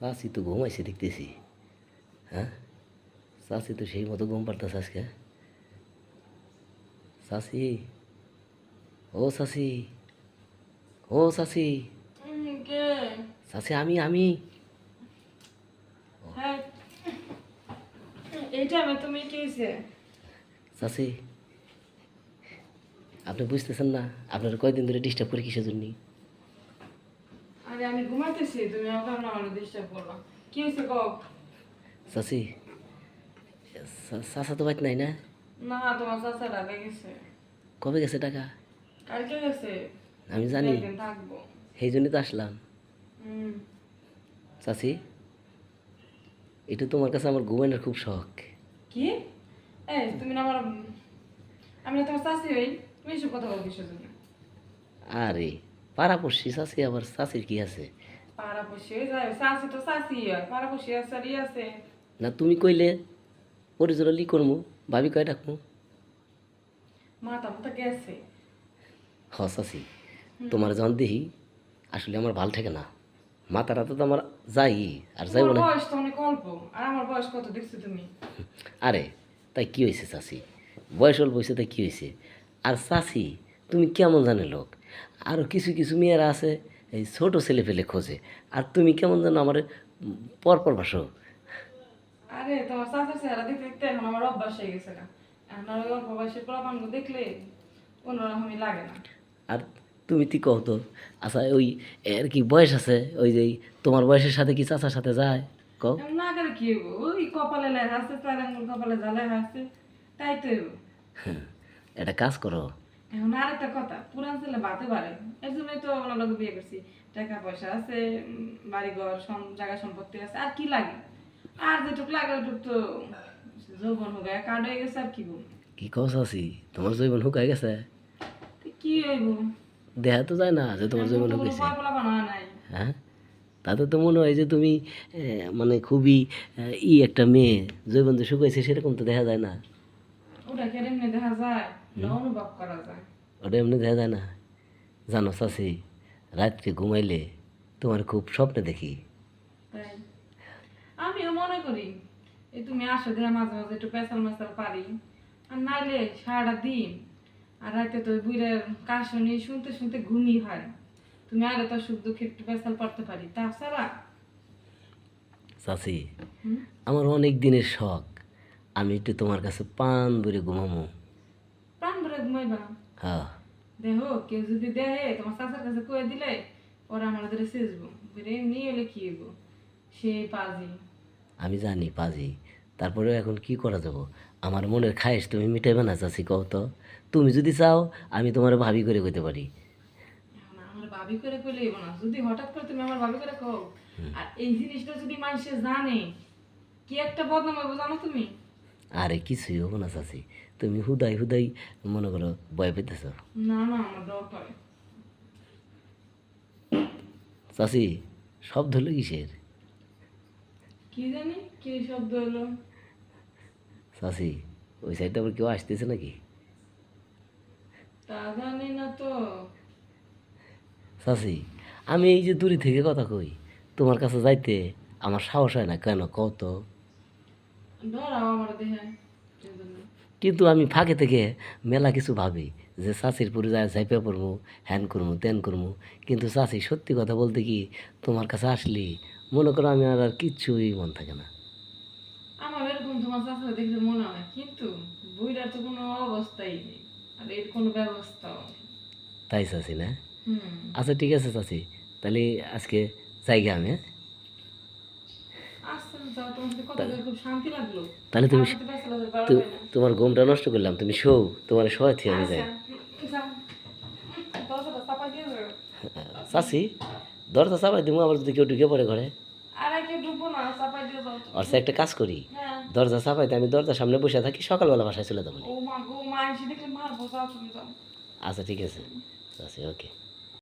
চাষি তো ঘুমাইছে দেখতেছি। হ্যাঁ? চাষি তো সেই মতো ঘুম পারতেছে আজকে। চাষি ও চাষি ও চাষি চাষি আমি আমি। চাষি আপনি বুঝতেছেন না, আপনার কয়দিন ধরে ডিস্টার্ব করে কিসের জন্য? আমি ঘুমাইতেছি তুমি আমাকে ডিস্টার্ব করল কি হয়েছে কক চাষি চাষা তো নাই না? না তোমার ডাকে গেছে কবে গেছে টাকা? কালকে গেছে। আমি জানি। থাকব। সেই জন্যই তো আসলাম। চাষি এটা তোমার কাছে আমার ঘুমানোর খুব শখ। কি? এই তুমি না আমার আমি না তোমার চাষি হই তুমি এসব কথা বল কিসের পাড়াপড়শি চাষি আবার চাষির কি আছে পাড়া পাড়া না তুমি কইলে পরিচয় লি করমু ভাবি কয় ডাকমু হ চাষি তোমার যখন দেখি আসলে আমার ভালো থাকে না মাথাটা তো আমার যাই আর যাইব না বয়স তো অনেক অল্প আর আমার বয়স কত দেখছ তুমি আরে তাই কি হয়েছে চাষি বয়স অল্প হয়েছে তাই কি হয়েছে আর চাষি তুমি কেমন জানে লোক আরও কিছু কিছু মেয়েরা আছে এই ছোট ছেলে পেলে খোঁজে। আর তুমি কেমন যেন আমার পর পর ভাসো আরে তোমার চাচার চেহারা দেখতে দেখতে এখন আমার অভ্যাস হয়ে গেছে না এখন আর অল্প বয়সের পোলাপানকে দেখলে অন্যরকমই লাগে না। আর তুমি তি কও তো আচ্ছা ওই এর কি বয়স আছে? ওই যে তোমার বয়সের সাথে কি চাচার সাথে যায়? কও। না করে কি ওই কপালে লেখা আছে তার আঙুল কপালে যা লেখা আছে তাই তো হইব। একটা কাজ করো। এখন আর একটা কথা পুরান ছেলে বাতে পারে। এর জন্যই তো ওনার লোক বিয়ে করছি। টাকা পয়সা আছে উম, বাড়িঘর সম- জায়গা সম্পত্তি আছে আর কি লাগে? আর যেটুক লাগে ওটুক তো যৌবন হোক কার্ড হয়ে গেছে আর কি বলব কি কও আছি? তোমার জৈবন শুকাই গেছে? তো কি হইব? দেখা তো যায় না যে তোমার পয়পলা বানানো নাই। হ্যাঁ? তাতে তো মনে হয় যে তুমি মানে খুবই ই একটা মেয়ে জৈবন যে শুকাইছে সেরকম তো দেখা যায় না। ওটা কেমনি দেখা যায়? না অনুভব করা যায়। ওটা এমনি দেখা যায় না। জানো চাচি রাত্রে ঘুমাইলে তোমার খুব স্বপ্নে দেখি। তাই? আমিও মনে করি এই তুমি আসো দেয়া মাঝে মাঝে একটু পেঁচাল মেশাল পারি। আর নাইলে সারাটা দিন আর রাতে তো বুড়ের কাশনি শুনতে শুনতে ঘুমই হয়। তুমি আগে তো সুখ দুঃখে একটু পেঁচাল পারতে পারি। তাছাড়া হুম? আমার অনেক দিনের শখ। আমি একটু তোমার কাছে পান ধরে ঘুমামো। প্রাণ ভরে ঘুমাইবা? হ্যাঁ। দেহ কেউ যদি দেহে তোমার চাচার কাছে কয়ে দিলে ওরা আমার ধরে সেজবো বুড়ে নিয়ে এলে কি হইব? সে পাজি। আমি জানি পাজি। তারপরে এখন কি করা যাব? আমার মনের খায়েশ তুমি মিটাইবে না চাচি কও তো। তুমি যদি চাও আমি তোমার ভাবি করে কইতে পারি। আমার ভাবি করে কইলে না। যদি হঠাৎ করে তুমি আমার ভাবি করে কও আর এই জিনিসটা যদি মানুষে জানে কি একটা বদনাম হইব জানো তুমি? আরে কিছুই হব না চাচি। তুমি হুদাই হুদাই মনে করো ভয় পেতেছ। না না চাচি শব্দ হলো কিসের? কি জানি কি শব্দ হলো? চাচি ওই সাইডটা আবার কেউ আসতেছে নাকি? তা জানি না তো। চাচি আমি এই যে দূরে থেকে কথা কই তোমার কাছে যাইতে আমার সাহস হয় না। কেন? কও তো ডরাও আমার দেহে সেই জন্য। কিন্তু আমি ফাঁকে থেকে মেলা কিছু ভাবি যে চাষির পরে যায় ঝাইপে পড়ব হ্যান করব ত্যান করব। কিন্তু চাষি সত্যি কথা বলতে কি তোমার কাছে আসলি মনে করো আমি আর আর কিচ্ছুই মন থাকে না। আমার এরকম তোমার চাষা দেখলে মনে হয় কিন্তু বইটার তো কোনো অবস্থাই নেই আর এর কোনো ব্যবস্থাও তাই চাষি না? আচ্ছা ঠিক আছে চাষি তাহলে আজকে জায়গা আমি হ্যাঁ? আচ্ছা যাও তোমার সাথে কথা বলে খুব শান্তি লাগল তাহলে তুমি। তোমার ঘুমটা নষ্ট করলাম তুমি শো তোমার শোয়া থেকে আমি যাই আচ্ছা, যাও। চাষি দরজা চাপাই দিব আবার যদি কেউ ঢুকে পড়ে ঘরে। আর সে একটা কাজ করি হ্যাঁ। দরজা চাপাইতে আমি দরজার সামনে বসে থাকি সকালবেলা বাসায় চলে যাব। আচ্ছা ঠিক আছে চাষি ওকে